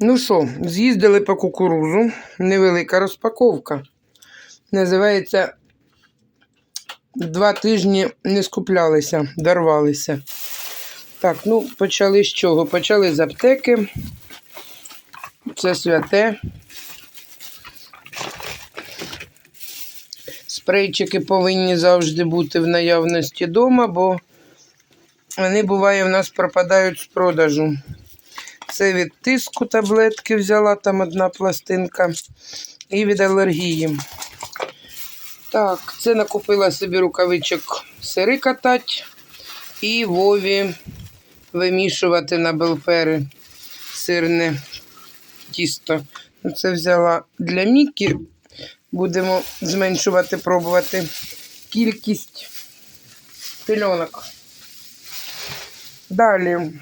Ну що, з'їздили по кукурузу. Невелика розпаковка. Називається Два тижні не скуплялися, дорвалися. Так, ну, почали з чого? Почали з аптеки. Це святе. Спрейчики повинні завжди бути в наявності вдома, бо вони буває в нас пропадають з продажу. Це від тиску таблетки взяла, там одна пластинка. І від алергії. Так, це накупила собі рукавичок сири катать і Вові вимішувати на белпери сирне тісто. Ну, Це взяла для Мікі. Будемо зменшувати, пробувати кількість пельонок. Далі,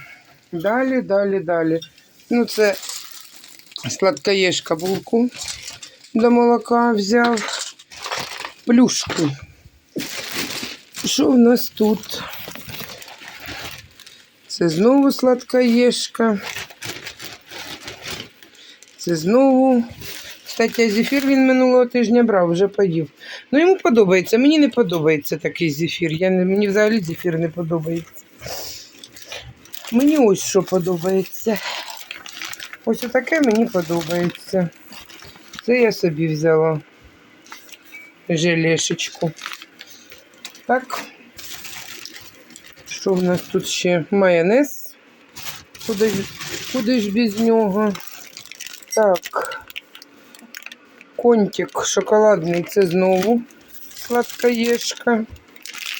далі, далі, далі. Ну, це сладкоєшка булку до молока взяв. Плюшку. Що в нас тут? Це знову сладкоєшка. Це знову. Кстати, зефір він минулого тижня брав, вже поїв. Ну, йому подобається. Мені не подобається такий зефір. Я мені взагалі зефір не подобається. Мені ось що подобається. Ось отаке мені подобається. Це я собі взяла желешечку. Так. Що в нас тут ще? Майонез. Куди ж, куди ж без нього? Так. Контик шоколадний це знову сладкоєшка.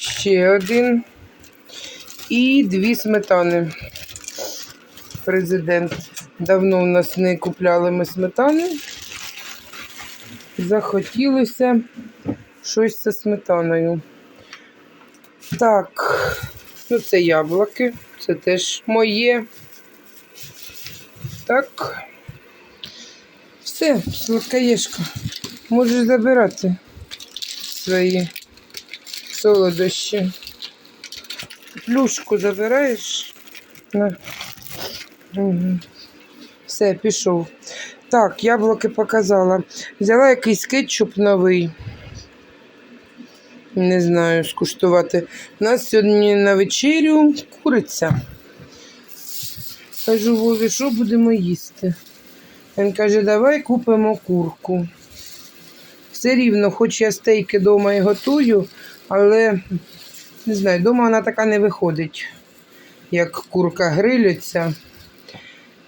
Ще один. І дві сметани. Президент. Давно у нас не купляли ми сметани. Захотілося щось зі сметаною. Так, ну це яблуки, це теж моє. Так. Все, сладкоєшка. Можеш забирати свої солодощі. Плюшку забираєш? На. Угу. Все, пішов. Так, яблуки показала. Взяла якийсь кетчуп новий. Не знаю, скуштувати. У нас сьогодні на вечерю куриця. Кажу, Вові, що будемо їсти? Він каже, давай купимо курку. Все рівно, хоч я стейки вдома і готую, але не знаю, вдома вона така не виходить, як курка гриляться.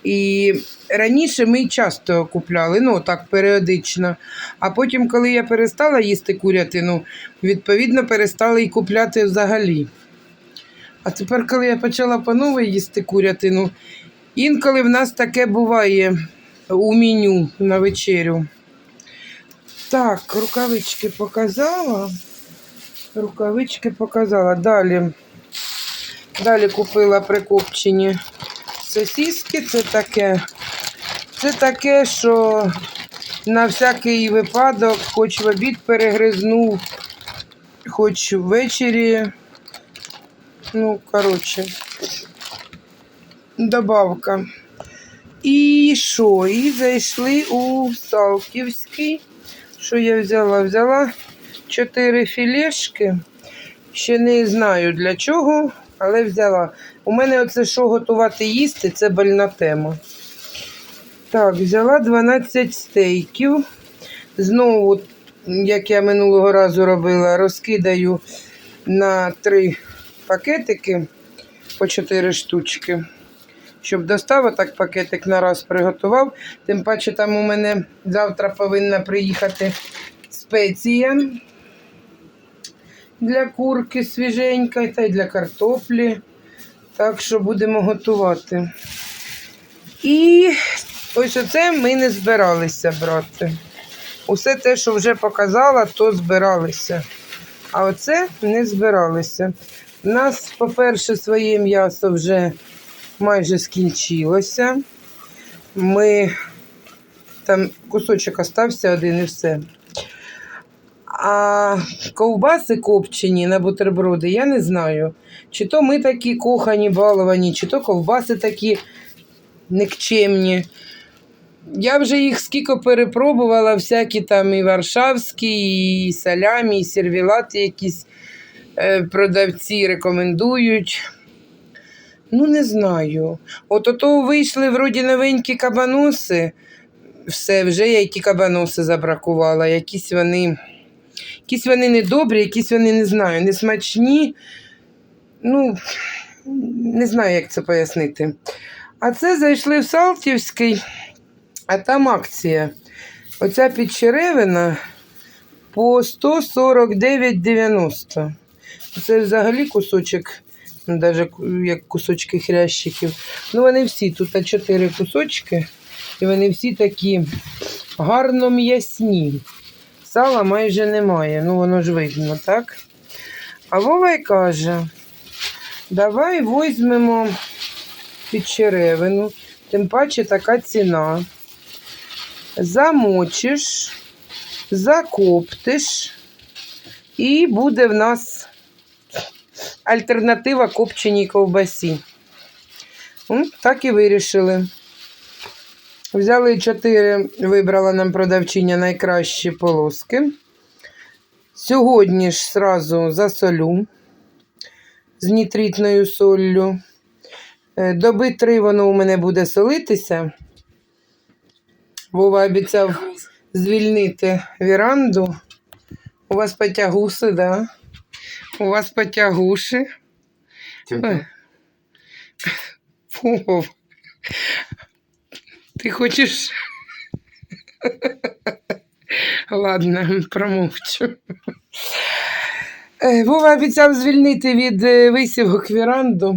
І раніше ми часто купляли, ну так періодично. А потім, коли я перестала їсти курятину, відповідно перестала і купляти взагалі. А тепер, коли я почала по новій їсти курятину, інколи в нас таке буває у меню на вечерю. Так, рукавички показала. Рукавички показала. Далі. Далі купила прикопчені сосиски. Це таке, це таке, що на всякий випадок, хоч в обід перегризнув, хоч ввечері. Ну, коротше, добавка. І що? І зайшли у Салтівський. Що я взяла? Взяла чотири філешки. Ще не знаю для чого, але взяла. У мене оце що готувати їсти, це больна тема. Так, взяла 12 стейків. Знову, як я минулого разу робила, розкидаю на три пакетики по 4 штучки. Щоб достав, так пакетик на раз приготував. Тим паче там у мене завтра повинна приїхати спеція для курки свіженька та й для картоплі. Так що будемо готувати. І ось оце ми не збиралися брати. Усе те, що вже показала, то збиралися. А оце не збиралися. У нас, по-перше, своє м'ясо вже майже скінчилося. Ми там кусочок остався один і все. А ковбаси копчені на бутерброди, я не знаю. Чи то ми такі кохані, баловані, чи то ковбаси такі никчемні. Я вже їх скільки перепробувала, всякі там і варшавські, і салямі, і сервілати якісь е, продавці рекомендують. Ну, не знаю. От ото вийшли вроді новенькі кабаноси. Все, вже я ті кабаноси забракувала. Якісь вони, якісь вони недобрі, якісь вони не знаю, не смачні. Ну, не знаю, як це пояснити. А це зайшли в Салтівський, а там акція. Оця підчеревина по 149,90. Це взагалі кусочок, навіть як кусочки хрящиків. Ну, вони всі тут чотири кусочки, і вони всі такі гарно м'ясні. Сала майже немає, ну воно ж видно, так? А Вова й каже: давай візьмемо підчеревину, тим паче така ціна. Замочиш, закоптиш, і буде в нас альтернатива копченій ковбасі. Так і вирішили. Взяли чотири, вибрала нам продавчиня найкращі полоски. Сьогодні ж сразу засолю з нітритною соллю. Е, Доби три воно у мене буде солитися. Вова обіцяв звільнити віранду. У вас потягуси, да? У вас потягуші. Ой. Ти хочеш. Ладно, промовчу. Е, Вова обіцяв звільнити від е, висівок віранду.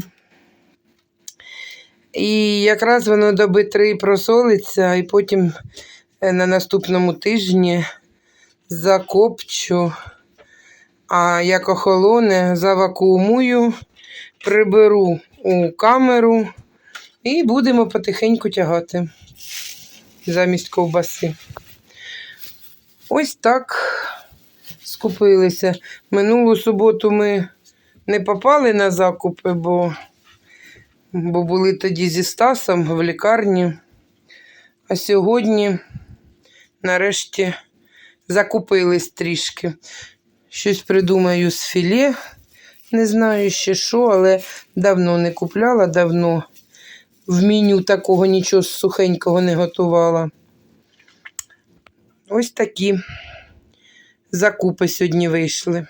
І якраз воно доби три просолиться, і потім е, на наступному тижні закопчу, а як охолоне, завакуумую, приберу у камеру і будемо потихеньку тягати замість ковбаси. Ось так скупилися. Минулу суботу ми не попали на закупи, бо бо були тоді зі Стасом в лікарні. А сьогодні, нарешті, закупились трішки. Щось придумаю з філе. Не знаю ще що, але давно не купляла, давно в меню такого нічого сухенького не готувала. Ось такі закупи сьогодні вийшли.